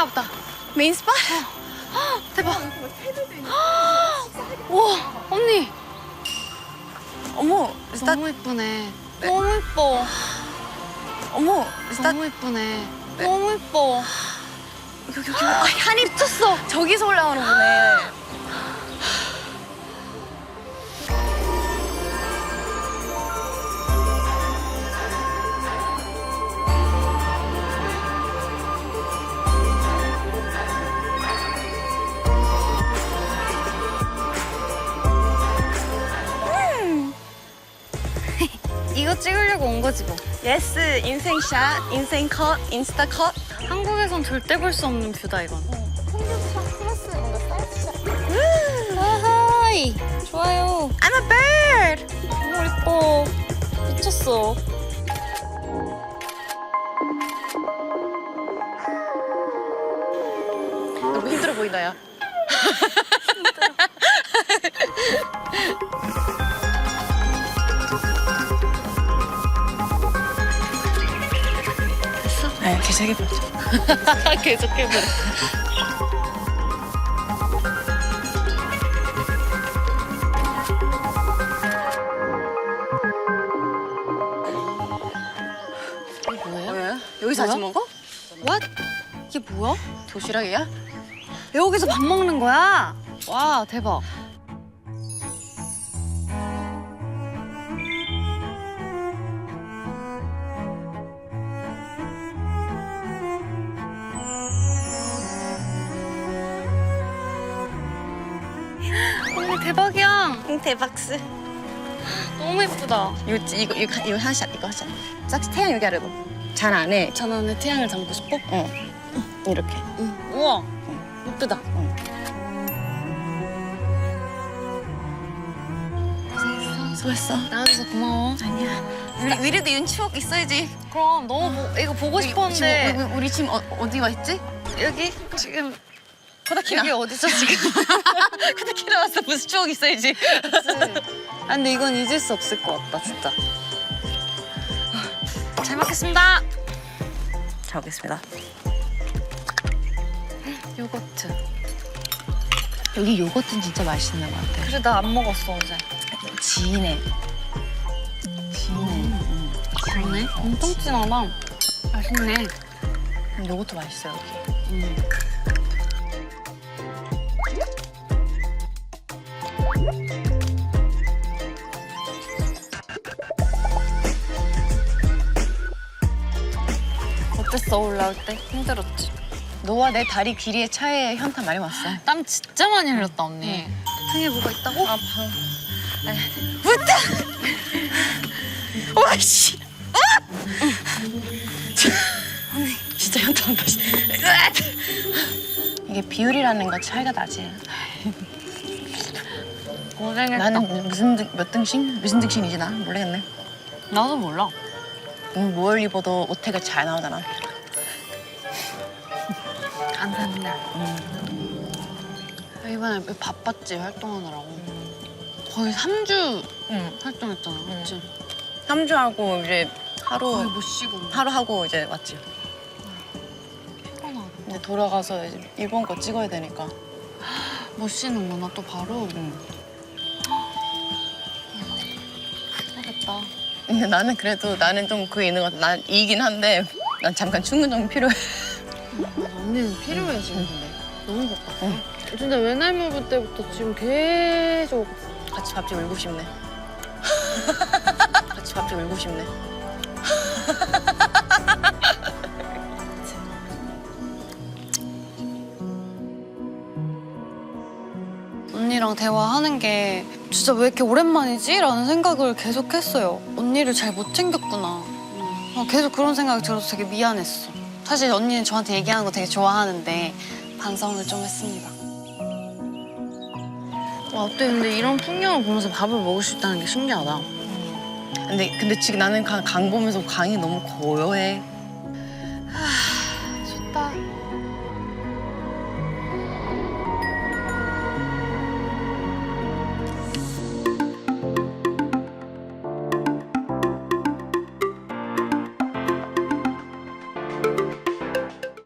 메인스팟인가 보다. 메인스팟? 대박. 우와, 언니. 어머, 스타, 너무 예쁘네. 너무 예뻐. 어머, 스타, 너무 예쁘네. 너무 예뻐. 여기, 여기, 아, 한이 미쳤어. 저기서 올라오는 거네. 이거 찍으려고 온 거지 뭐. 예스, 인생샷, 인생 컷, 인스타 컷. 한국에선 절대 볼 수 없는 뷰다 이건. 아하이 좋아요. I'm a bird. 너무 예뻐. 미쳤어. 너무 힘들어 보인다, 야. 계속 해보자. 계속. 이게 뭐예요? 뭐야? 여기서 아침 뭐야? 먹어? What? 이게 뭐야? 도시락이야? 여기서 밥 먹는 거야? 와 대박. 언니 대박이야. 응, 대박스. 너무 예쁘다. 이거, 이거, 이거, 이거 하샷, 이거 하샷. 싹 태양 여기 아래로. 잘 안 해. 전 안에 태양을 담고 싶어? 어. 이렇게. 응. 우와. 예쁘다. 수고했어. 나와줘서 고마워. 아니야. 우리, 우리도 이런 추억 있어야지. 그럼 너무 보- 이거 보고 우리, 싶었는데 지금, 우리, 우리 지금 어, 어디 와 있지? 여기 지금 코다키나. 여기 어디죠 지금? 코다키나 왔어. 무슨 추억 있어야지. 아 근데 이건 잊을 수 없을 것 같다 진짜. 잘 먹겠습니다. 잘 먹겠습니다. 요거트. 여기 요거트는 진짜 맛있는 것 같아. 그래 나 안 먹었어 어제. 지네. 지네. 그러네. 엄청 진하다. 맛있네. 음, 요거트 맛있어 여기. 음. 어땠어 올라올 때? 힘들었지. 너와 내 다리 길이의 차이에 현타 많이 왔어. 땀 진짜 많이 흘렸다 언니. 등에 뭐가 있다고? 아, 방. 붙다! 와, 씨! 진짜 현타 온다. 씨. 이게 비율이라는 거 차이가 나지. 고생했다. 나는 무슨 등, 몇 등씩? 무슨 등신이지 나? 모르겠네. 나도 몰라. 오늘 뭘 입어도 오태가 잘 나오잖아. 감사합니다. 이번에 바빴지 활동하느라고. 거의 3주 응. 활동했잖아. 그치? 3주 하고 이제 하루 거의 못 쉬고. 하루 하고 이제 왔지. 피곤하다. 근데 돌아가서 이제 일본 거 찍어야 되니까. 못 쉬는구나 또 바로. 응. 하겠다. 근데 나는 그래도 나는 좀 그게 있는 것 같아. 난 이긴 한데 난 잠깐 충전 좀 필요해. 언니는 필요해 지금 근데. 너무 바빴어. 근데 외날 먹을 때부터 지금 계속 같이 밥좀 울고 싶네. 같이 밥좀 울고 싶네. 언니랑 대화하는 게 진짜 왜 이렇게 오랜만이지? 라는 생각을 계속 했어요. 언니를 잘 못 챙겼구나. 어, 계속 그런 생각이 들어서 되게 미안했어. 사실 언니는 저한테 얘기하는 거 되게 좋아하는데 반성을 좀 했습니다. 와, 어때? 근데 이런 풍경을 보면서 밥을 먹을 수 있다는 게 신기하다. 근데 근데 지금 나는 강, 강 보면서 강이 너무 고요해. 아, 좋다.